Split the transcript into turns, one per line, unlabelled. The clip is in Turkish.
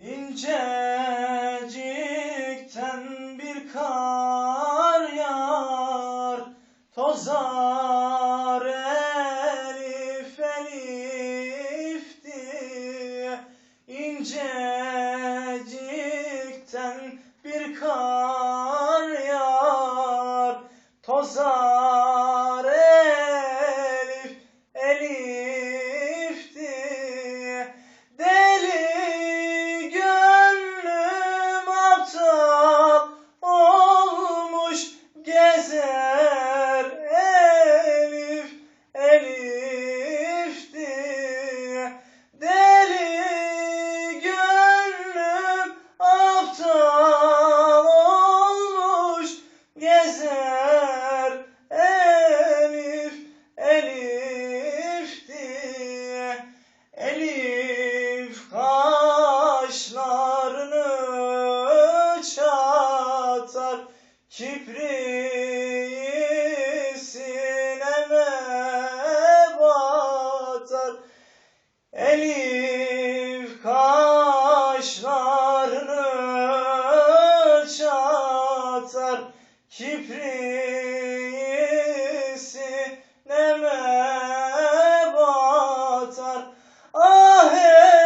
İncecikten bir kar yağar Tozar elif elif diye İncecikten bir kar yağar Tozar Kibri sineme batar. Elif kaşlarını çatar Kibri sineme batar. Ah